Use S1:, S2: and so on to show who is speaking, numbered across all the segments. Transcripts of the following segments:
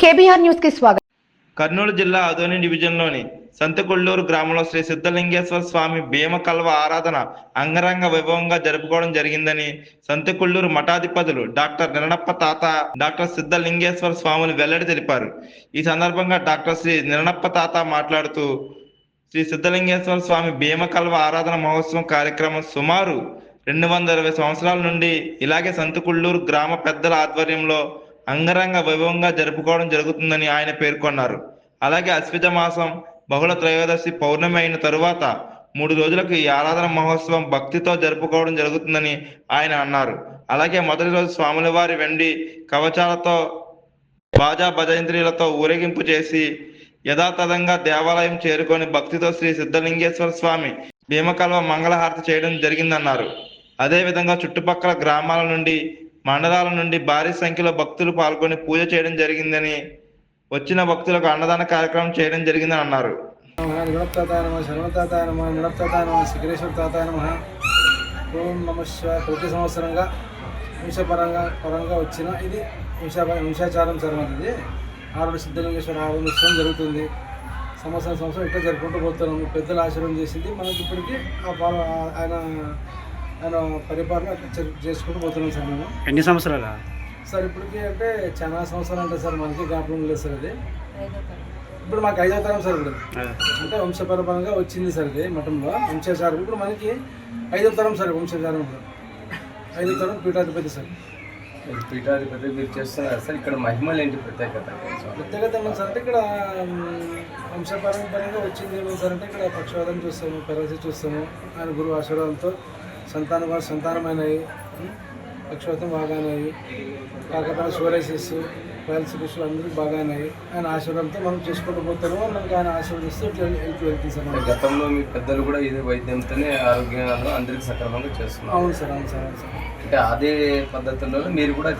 S1: KBR న్యూస్కి స్వాగతం.
S2: కర్నూలు జిల్లా అదోని డివిజన్లోని సంతకొల్లూరు గ్రామంలో శ్రీ సిద్ధలింగేశ్వర స్వామి భీమ కల్వ ఆరాధన అంగరంగ వైభవంగా జరుపుకోవడం జరిగిందని సంతకొల్లూరు మఠాధిపతులు డాక్టర్ నిరణప్ప తాత డాక్టర్ సిద్ధలింగేశ్వర స్వాములు వెల్లడి తెలిపారు. ఈ సందర్భంగా డాక్టర్ శ్రీ నిరణప్ప తాత మాట్లాడుతూ శ్రీ సిద్ధలింగేశ్వర స్వామి భీమ కల్వ ఆరాధన మహోత్సవం కార్యక్రమం సుమారు రెండు వందల ఇరవై సంవత్సరాల నుండి ఇలాగే సంతకుళ్ళూరు గ్రామ పెద్దల ఆధ్వర్యంలో అంగరంగ వైభవంగా జరుపుకోవడం జరుగుతుందని ఆయన పేర్కొన్నారు. అలాగే అశ్విత మాసం బహుళ త్రయోదశి పౌర్ణమి అయిన తరువాత మూడు రోజులకు ఈ ఆరాధన మహోత్సవం భక్తితో జరుపుకోవడం జరుగుతుందని ఆయన అన్నారు. అలాగే మొదటి రోజు స్వాముల వారి వెండి కవచాలతో బాజా భజంత్రీలతో ఊరేగింపు చేసి యథాతథంగా దేవాలయం చేరుకొని భక్తితో శ్రీ సిద్ధలింగేశ్వర స్వామి భీమకల్వ మంగళహారతి చేయడం జరిగిందన్నారు. అదేవిధంగా చుట్టుపక్కల గ్రామాల నుండి మండలాల నుండి భారీ సంఖ్యలో భక్తులు పాల్గొని పూజ చేయడం జరిగిందని వచ్చిన భక్తులకు అన్నదాన కార్యక్రమం చేయడం జరిగిందని అన్నారు
S3: ప్రతి సంవత్సరంగా వంశపరంగా పరంగా వచ్చిన ఇది వంశ వంశాచారం సార్ ఇది ఆరుడు సిద్ధలింగేశ్వర ఆరు ఉత్సవం జరుగుతుంది సంవత్సరం సంవత్సరం ఇట్లా జరుపుకుంటూ పోతున్నాము పెద్దలు ఆశీర్వాదం చేసింది మనకి ఇప్పటికీ ఆ పాల ఆయన ఆయన పరిపాలన చేసుకుంటూ పోతున్నాం సార్ మేము.
S4: ఎన్ని సంవత్సరాలా?
S3: సార్ ఇప్పటికి అంటే చాలా సంవత్సరాలు అంటే సార్ మనకి జ్ఞాపకం లేదు సార్ అది. ఇప్పుడు మాకు ఐదో తరం సార్ ఇప్పుడు. అంటే వంశపరపరంగా వచ్చింది సార్ ఇది మఠంలో వంశాచారం. ఇప్పుడు మనకి ఐదో తరం సార్ వంశాచారంలో ఐదో తరం పీఠాధిపతి సార్.
S5: పీఠాధిపతి మీరు చేస్తున్నారు సార్. ఇక్కడ మహిమలు ఏంటి ప్రత్యేకత?
S3: ప్రత్యేకత ఏమన్నా సార్ అంటే ఇక్కడ వంశపరంపరంగా వచ్చింది ఏమో సార్ అంటే ఇక్కడ పక్షవాదం చూస్తాము పెరసి చూస్తాము. ఆయన గురువు ఆశీర్వాదంతో సంతానం కూడా పక్షవాతం బాగానేవి కాకపోతే షోరైసిస్ పైల్స్ విషయాలు అందరూ బాగానేవి ఆయన ఆశీర్వాదంతో మనం చేసుకుంటూ పోతాము మనకి ఆయన ఆశీర్వదిస్తూ ఇట్లా వెళ్తూ మనకి.
S5: గతంలో మీ పెద్దలు కూడా ఇదే వైద్యంతోనే ఆరోగ్యంగా అందరికి సక్రమంగా చేస్తున్నారు.
S3: అవును సార్ అవును సార్ అవును సార్.
S5: అంటే అదే పద్ధతుల్లో మీరు కూడా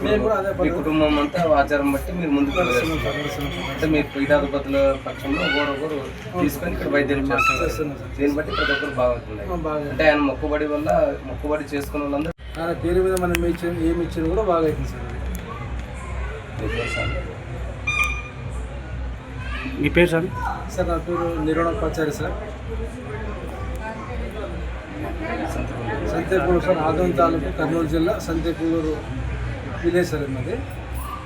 S5: మీ కుటుంబం అంతా ఆచారం బట్టి మీరు ముందుకు అంటే మీ పీఠాధిపతుల పక్షంలో ఒకరొకరు తీసుకొని ఇక్కడ వైద్యం చేస్తున్నారు. దీన్ని బట్టి ప్రతి ఒక్కరు బాగుంటుంది. అంటే ఆయన మొక్కుబడి వల్ల మొక్కుబడి చేసుకున్న వాళ్ళందరూ
S3: ఆయన పేరు మీద మనం ఇచ్చిన ఏమి ఇచ్చిన కూడా బాగా అవుతుంది సార్?
S4: మీ పేరు సార్?
S3: సార్ నా పేరు నిరోణపాచారి సార్.
S5: సంతకం.
S3: సంతేపూరు సార్ ఆదం తాలూకు కర్నూలు జిల్లా సంతేపూరు విలేజ్ సార్ అది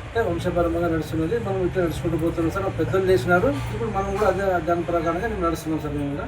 S3: అంటే వంశపరంగా నడుస్తున్నది. మనం ఇట్లా నడుచుకుంటూ పోతున్నాం సార్. పెద్దలు చేసినారు ఇప్పుడు మనం కూడా అదే దాని ప్రకారంగా మేము నడుస్తున్నాం సార్ మేము కూడా.